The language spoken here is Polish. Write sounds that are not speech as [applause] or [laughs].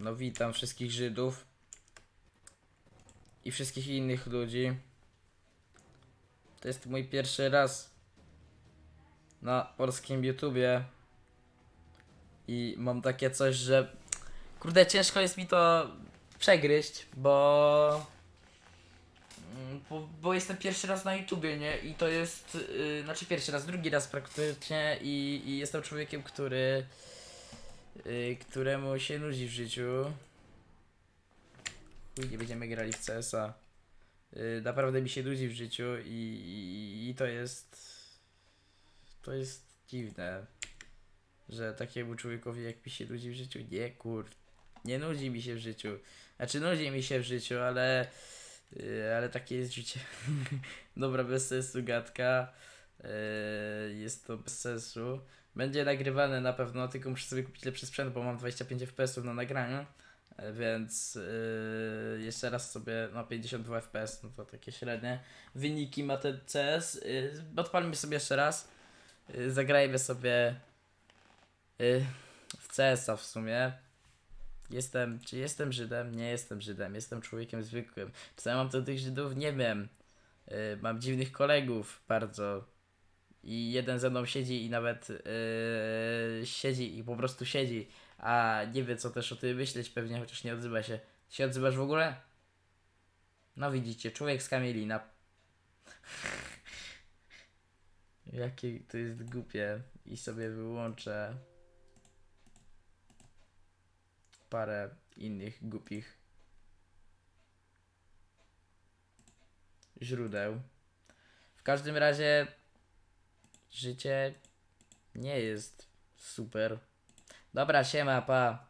No witam wszystkich Żydów i wszystkich innych ludzi. To jest mój pierwszy raz na polskim YouTubie i mam takie coś, że kurde ciężko jest mi to przegryźć, bo Mm, bo, bo jestem pierwszy raz na YouTubie, nie? I to jest, yy, znaczy pierwszy raz, drugi raz praktycznie i, i jestem człowiekiem, który, yy, któremu się nudzi w życiu. Chuj, nie będziemy grali w CS-a. Yy, naprawdę mi się nudzi w życiu i, i, i to jest, to jest dziwne, że takiemu człowiekowi jak mi się nudzi w życiu, nie kur, nie nudzi mi się w życiu. Znaczy nudzi mi się w życiu, ale Yy, ale takie jest życie. [laughs] Dobra, bez sensu gadka. Yy, jest to bez sensu. Będzie nagrywane na pewno, tylko muszę sobie kupić lepszy sprzęt, bo mam 25 fps na nagraniu. Yy, Więc yy, jeszcze raz sobie, no 52 fps, no to takie średnie. Wyniki ma ten CS. Yy, odpalmy sobie jeszcze raz. Yy, zagrajmy sobie yy, w CS-a w sumie. Jestem, czy jestem Żydem? Nie jestem Żydem, jestem człowiekiem zwykłym. Co ja mam do tych Żydów? Nie wiem. Yy, mam dziwnych kolegów bardzo. I jeden ze mną siedzi i nawet yy, siedzi i po prostu siedzi, a nie wie co też o tym myśleć pewnie, chociaż nie odzywa się. Się odzywasz w ogóle? No widzicie, człowiek z kamielina. [laughs] Jakie to jest głupie. I sobie wyłączę parę innych głupich źródeł. W każdym razie życie nie jest super. Dobra, siema, pa.